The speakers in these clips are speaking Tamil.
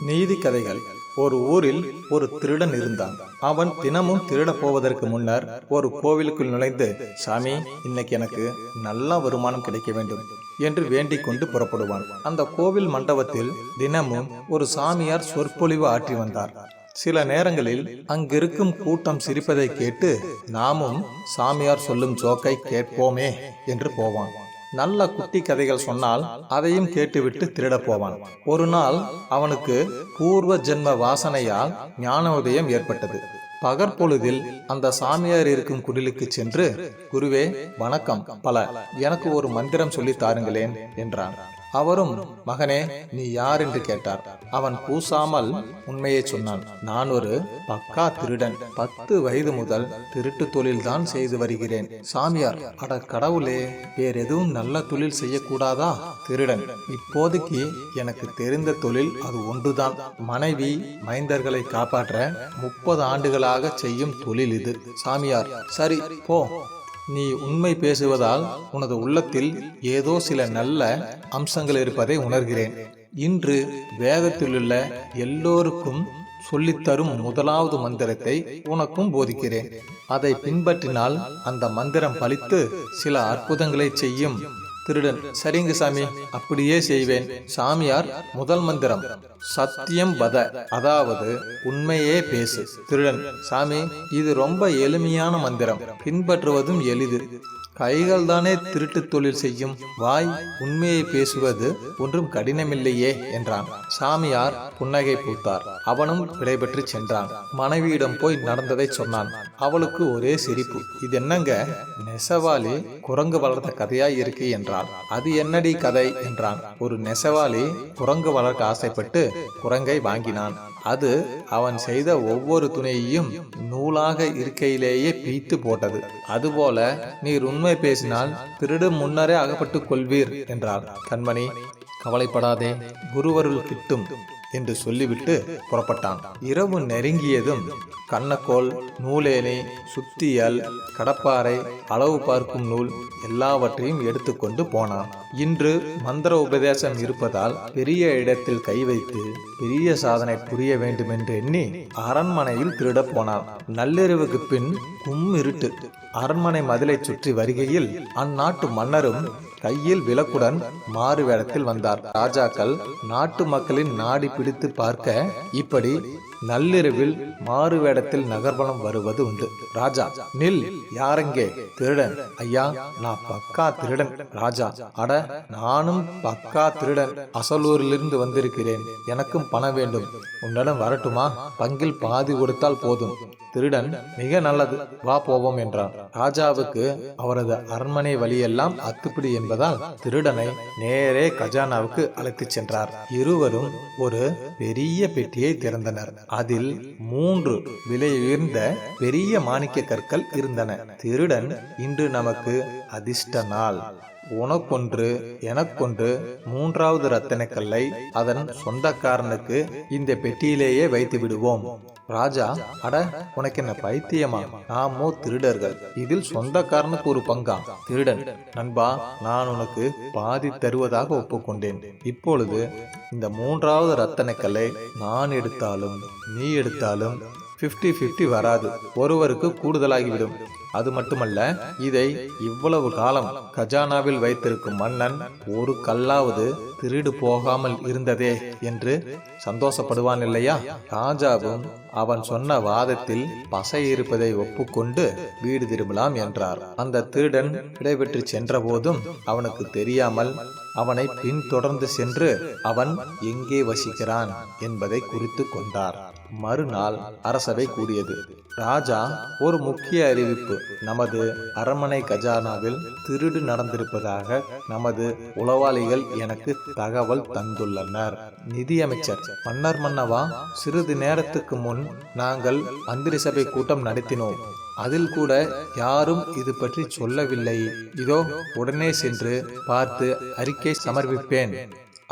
நீதி கதைகள் ஒரு ஊரில் ஒரு திருடன் இருந்தான். அவன் தினமும் திருடப் போவதற்கு முன்னர் ஒரு கோவிலுக்குள் நுழைந்து சாமி இன்னைக்கு எனக்கு நல்ல வருமானம் கிடைக்க வேண்டும் என்று வேண்டிக் கொண்டு புறப்படுவான். அந்த கோவில் மண்டபத்தில் தினமும் ஒரு சாமியார் சொற்பொழிவு ஆற்றி வந்தார். சில நேரங்களில் அங்கிருக்கும் கூட்டம் சிரிப்பதை கேட்டு நாமும் சாமியார் சொல்லும் ஜோக்கை கேட்போமே என்று போவான். நல்ல குட்டி கதைகள் சொன்னால் அதையும் கேட்டுவிட்டு திருடப் போவான் ஒரு நாள் அவனுக்கு பூர்வ ஜென்ம வாசனையால் ஞான உதயம் ஏற்பட்டது. பகற்பொழுதில் அந்த சாமியார் இருக்கும் குடிலுக்கு சென்று குருவே வணக்கம் பல எனக்கு ஒரு மந்திரம் சொல்லி தாருங்களேன் என்றான். அவரும் மகனே நீ யார் என்று கேட்டார். அவன் கூசாமல் உண்மையை சொன்னான். நான் ஒரு பக்கா திருடன். பத்து வயது முதல் திருட்டு தொழில் தான் செய்து வருகிறேன். சாமியார் அட கடவுளே வேற எதுவும் நல்ல தொழில் செய்யக்கூடாதா? திருடன் இப்போதைக்கு எனக்கு தெரிந்த தொழில் அது ஒன்றுதான். மனைவி மைந்தர்களை காப்பாற்ற முப்பது ஆண்டுகளாக செய்யும் தொழில் இது. சாமியார் சரி போ. நீ உண்மை பேசுவதால் உனது உள்ளத்தில் ஏதோ சில நல்ல அம்சங்கள் இருப்பதை உணர்கிறேன். இன்று வேதத்திலுள்ள எல்லோருக்கும் சொல்லித்தரும் முதலாவது மந்திரத்தை உனக்கும் போதிக்கிறேன். அதை பின்பற்றினால் அந்த மந்திரம் பலித்து சில அற்புதங்களை செய்யும். திருடன் சரிங்க சாமி அப்படியே செய்வேன். சாமியார் முதல் மந்திரம். சத்தியம் பத அதாவது உண்மையே பேசு. திருடன் சாமி இது ரொம்ப எளிமையான மந்திரம். பின்பற்றுவதும் எளிது. கைகள் தானே திருட்டு தொழில் செய்யும். வாய் உண்மையை பேசுவது ஒன்றும் கடினமில்லையே என்றான். சாமியார் புன்னகை பூத்தார். அவனும் விடைபெற்று சென்றான். மனைவியிடம் போய் நடந்ததை சொன்னான். அவளுக்கு ஒரே சிரிப்பு. இது என்னங்க நெசவாளி குரங்கு வளர்த்த கதையாய் இருக்கு என்றான். என்றாள் அது என்னடி கதை? என்றான். ஒரு நெசவாளி குரங்கு வளர்க்க ஆசைப்பட்டு குரங்கை வாங்கினான். அது அவன் செய்த ஒவ்வொரு துணையையும் நூலாக இருக்கையிலேயே பீத்து போட்டது. அதுபோல நீர் உண்மை பேசினால் திருடு முன்னரே அகப்பட்டுக் கொள்வீர் என்றார். கண்மணி கவலைப்படாதே. குருவருள் கிட்டும். என்று சொல்லிவிட்டு புறப்பட்டான். இரவு நெருங்கியதும் கண்ணக்கோல் நூலேணி சுத்தியல் கடப்பாறை அளவு பார்க்கும் நூல் எல்லாவற்றையும் எடுத்துக்கொண்டு போனான். இன்று மந்திர உபதேசம் இருப்பதால் பெரிய இடத்தில் கை வைத்து பெரிய சாதனை புரிய வேண்டும் என்று எண்ணி அரண்மனையில் திருடப் போனான். நள்ளிரவுக்கு பின் கும் இருட்டு. அரண்மனை மதிலை சுற்றி வருகையில் அந்நாட்டு மன்னரும் கையில் விளக்குடன் மாறு வேடத்தில் வந்தார். ராஜாக்கள் நாட்டு மக்களின் நாடி பிடித்து பார்க்க இப்படி நள்ளிரவில் மாறு வேடத்தில் நகர்வலம் வருவது உண்டு. ராஜா நில் யாரெங்கே? திருடன். ஐயா நான் பக்கா திருடன். ராஜா அட நானும் பக்கா திருடன். அசலூரிலிருந்து வந்திருக்கிறேன். எனக்கும் பணம் வேண்டும். உன்னிடம் வரட்டுமா? பங்கில் பாதி கொடுத்தால் போதும். திருடன் மிக நல்லது. வா போவோம் என்றான். ராஜாவுக்கு அவரது அரண்மனை வழியெல்லாம் அத்துப்பிடி என்பதால் திருடனை நேரே கஜானாவுக்கு அழைத்துச் சென்றார். இருவரும் ஒரு பெரிய பெட்டியை திறந்தனர். அதில் மூன்று விலை உயர்ந்த பெரிய மாணிக்க கற்கள் இருந்தன. திருடன் இன்று நமக்கு அதிர்ஷ்ட நாள். உனக்கொன்று எனக்கொன்று மூன்றாவது ரத்தனக்கல்லை கல்லை அதன் சொந்தக்காரனுக்கு இந்த பெட்டியிலேயே வைத்து விடுவோம் ராஜா அட உனக்கு என்ன பைத்தியமா? நாமோ திருடர்கள். இதில் சொந்தக்காரனுக்கு ஒரு பங்கா? திருடன். நண்பா நான் உனக்கு பாதி தருவதாக ஒப்புக்கொண்டேன். இப்பொழுது இந்த மூன்றாவது ரத்தனக்கல்லை நான் எடுத்தாலும் நீ எடுத்தாலும் 50 50 வராது. ஒருவருக்கு கூடுதலாகிவிடும். அது மட்டுமல்ல இதை இவ்வளவு காலம் கஜானாவில் வைத்திருக்கும் மன்னன் ஒரு கல்லாவது திருடு போகாமல் இருந்ததே என்று சந்தோஷப்படுவான் இல்லையா? ராஜாவும் அவன் சொன்ன வாதத்தில் பசை இருப்பதை ஒப்புக்கொண்டு வீடு திரும்பலாம் என்றார். அந்த திருடன் விடைபெற்று சென்றபோதும் அவனுக்கு தெரியாமல் அவனை பின்தொடர்ந்து சென்று அவன் எங்கே வசிக்கிறான் என்பதை குறித்து கொண்டார். மறுநாள் அரசவை கூடியது. ராஜா ஒரு முக்கிய அறிவிப்பு. நமது அரண்மனை கஜானாவில் திருடு நடந்திருப்பதாக நமது உளவாளிகள் எனக்கு தகவல் தந்துள்ளனர். நிதியமைச்சர் மன்னர் மன்னவா சிறிது நேரத்துக்கு முன் நாங்கள் மந்திரி சபை கூட்டம் நடத்தினோம். அதில் கூட யாரும் இது பற்றி சொல்லவில்லை. இதோ உடனே சென்று பார்த்து அறிக்கை சமர்ப்பிப்பேன்.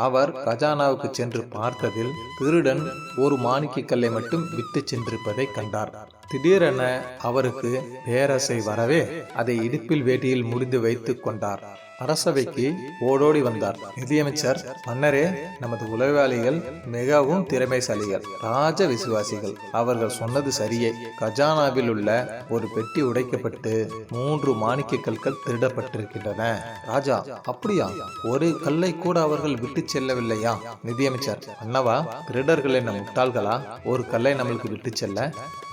அவர் கஜானாவுக்கு சென்று பார்த்ததில் திருடன் ஒரு மாணிக்க கல்லை மட்டும் விட்டு சென்றிருப்பதை கண்டார். திடீரென அவருக்கு பேரசை வரவே அதை இடுப்பில் வேட்டியில் முடிந்து வைத்துக் கொண்டார். அரசவைக்கு ஓடோடி வந்தார். நிதியமைச்சர் மன்னரே நமது உளவாளிகள் மிகவும் திறமைசாலிகள் ராஜ விசுவாசிகள் அவர்கள் சொன்னது சரியே. கஜானாவில் உள்ள ஒரு பெட்டி உடைக்கப்பட்டு மூன்று மாணிக்க கற்கள் திருடப்பட்டிருக்கின்றன. ராஜா அப்படியா? ஒரு கல்லை கூட அவர்கள் விட்டு செல்லவில்லையா? நிதியமைச்சர் அண்ணவா திருடர்கள் என்ன முட்டாள்களா? ஒரு கல்லை நம்மளுக்கு விட்டு செல்ல?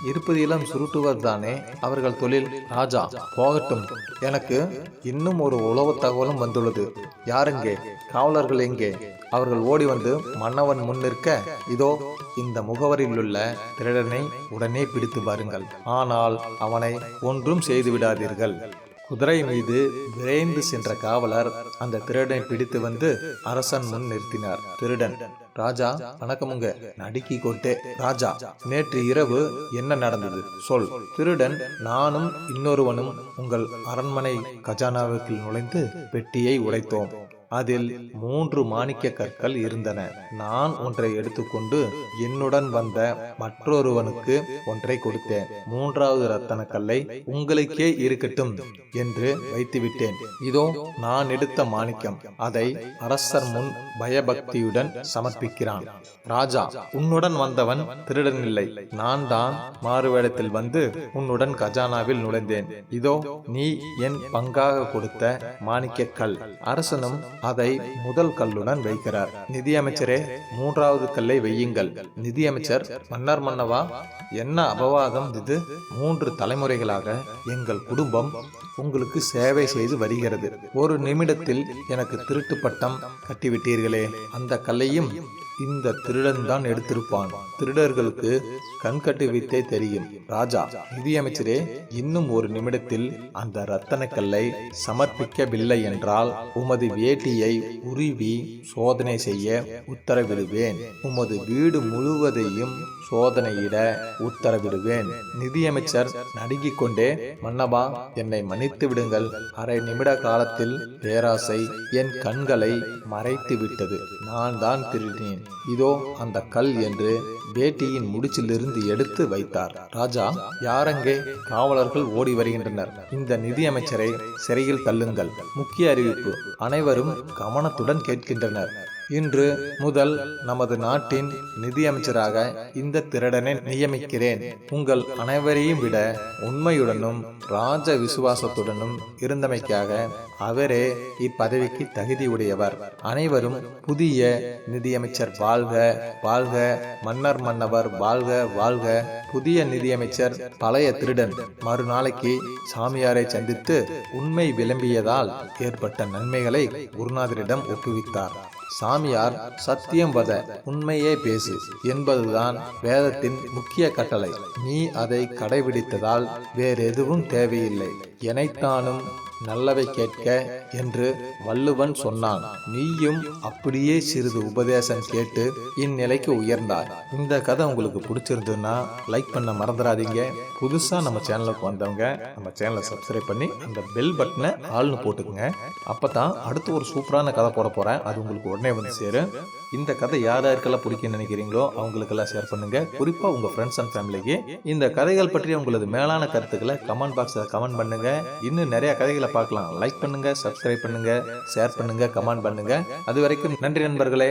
இருப்பது இளம் சுருட்டுவர் தானே அவர்கள் தொழில் ராஜா போகட்டும். எனக்கு இன்னும் ஒரு உளவு தகவலும் வந்துள்ளது. யாரெங்கே? காவலர்கள் எங்கே? அவர்கள் ஓடி வந்து மன்னவன் முன் நிற்க இதோ இந்த முகவரியில் உள்ள திருடனை உடனே பிடித்து பாருங்கள் ஆனால் அவனை ஒன்றும் செய்து விடாதீர்கள். குதிரை மீது விரைந்து சென்ற காவலர் அந்த திருடனை பிடித்து வந்து அரசன் முன் நிறுத்தினார். திருடன் ராஜா வணக்கமுங்க. நடுக்கி கொட்டே. ராஜா நேற்று இரவு என்ன நடந்தது? சொல். திருடன் நானும் இன்னொருவனும் உங்கள் அரண்மனை கஜானாவுக்குள் நுழைந்து பெட்டியை உடைத்தோம். அதில் மூன்று மாணிக்க கற்கள் இருந்தன. நான் ஒன்றை எடுத்துக்கொண்டு என்னுடன் வந்த மற்றொருவனுக்கு ஒன்றை கொடுத்தேன். மூன்றாவது ரத்தன கல்லை உங்களுக்கே இருக்கட்டும் என்று வைத்துவிட்டேன். இதோ நான் எடுத்த மாணிக்கம். அதை அரசர் முன் பயபக்தியுடன் சமர்ப்பிக்கிறான். ராஜா உன்னுடன் வந்தவன் திருடன் இல்லை நான் தான் மாறுவேடத்தில் வந்து உன்னுடன் கஜானாவில் நுழைந்தேன். இதோ நீ என் பங்காக கொடுத்த மாணிக்க கல் அரசனும் அதை முதல் கல்லுடன் வைக்கிறார். நிதியமைச்சரே மூன்றாவது கல்லை வையுங்கள். நிதியமைச்சர் மன்னர் மன்னவா என்ன அபவாதம் இது? மூன்று தலைமுறைகளாக எங்கள் குடும்பம் உங்களுக்கு சேவை செய்து வருகிறது. ஒரு நிமிடத்தில் எனக்கு திருட்டு பட்டம் கட்டிவிட்டீர்களே. அந்த கல்லையும் இந்த திருடன் தான் எடுத்திருப்பான். திருடர்களுக்கு கண்கட்டு வித்தே தெரியும். ராஜா நிதியமைச்சரே இன்னும் ஒரு நிமிடத்தில் அந்த ரத்தனக்கல்லை சமர்ப்பிக்கவில்லை என்றால் உமது வேட்டியை உருவி சோதனை செய்ய உத்தரவிடுவேன். உமது வீடு முழுவதையும் சோதனையிட உத்தரவிடுவேன். நிதியமைச்சர் நடுங்கிக் கொண்டே மன்னபா என்னை மன்னித்து விடுங்கள். அரை நிமிட காலத்தில் பேராசை என் கண்களை மறைத்து விட்டது நான் தான் திருடினேன். இதோ அந்த கல் என்று வேட்டியின் முடிச்சிலிருந்து எடுத்து வைத்தார். ராஜா யாரங்கே? காவலர்கள் ஓடி வருகின்றனர். இந்த நிதியமைச்சரை சிறையில் தள்ளுங்கள். முக்கிய அறிவிப்பு. அனைவரும் கவனத்துடன் கேட்கின்றனர். இன்று முதல் நமது நாட்டின் நிதியமைச்சராக இந்த திருடனை நியமிக்கிறேன். உங்கள் அனைவரையும் விட உண்மையுடனும் ராஜ விசுவாசத்துடனும் இருந்தமைக்காக அவரே இப்பதவிக்கு தகுதியுடையவர். அனைவரும் புதிய நிதியமைச்சர் வாழ்க வாழ்க மன்னர் மன்னவர் வாழ்க வாழ்க. புதிய நிதியமைச்சர் பழைய திருடன் மறுநாளைக்கு சாமியாரை சந்தித்து உண்மை விளம்பியதால் ஏற்பட்ட நன்மைகளை குருநாதரிடம் ஒப்புவித்தார். சாமியார் சத்தியம் வத உண்மையே பேசு என்பதுதான் வேதத்தின் முக்கிய கட்டளை. நீ அதை கடைபிடித்ததால் வேறெதுவும் தேவையில்லை. எனைத்தானும் நல்லவை கேட்க என்று வள்ளுவன் சொன்னான். நீயும் அப்படியே சிறிது உபதேசம் கேட்டு இந்நிலைக்கு உயர்ந்தாய். இந்த கதை உங்களுக்கு பிடிச்சிருந்ததுன்னா லைக் பண்ண மறந்துடாதீங்க. புதுசாக நம்ம சேனலுக்கு வந்தவங்க நம்ம சேனலை சப்ஸ்கிரைப் பண்ணி அந்த பெல் பட்டனை ஆள்னு போட்டுக்குங்க. அப்போ தான் அடுத்து ஒரு சூப்பரான கதை போட போகிறேன் அது உங்களுக்கு உடனே வந்து சேரும். இந்த கதை யார் யாருக்கெல்லாம் பிடிக்கும் நினைக்கிறீங்களோ அவங்களுக்கெல்லாம் ஷேர் பண்ணுங்க. குறிப்பாக உங்கள் ஃப்ரெண்ட்ஸ் அண்ட் ஃபேமிலிக்கு இந்த கதைகள் பற்றி உங்களது மேலான கருத்துக்களை கமெண்ட் பாக்ஸில் கமெண்ட் பண்ணுங்க. இன்னும் நிறைய கதைகளை பார்க்கலாம். லைக் பண்ணுங்க சப்ஸ்கிரைப் பண்ணுங்க ஷேர் பண்ணுங்க கமெண்ட் பண்ணுங்க. அது வரைக்கும் நன்றி நண்பர்களே.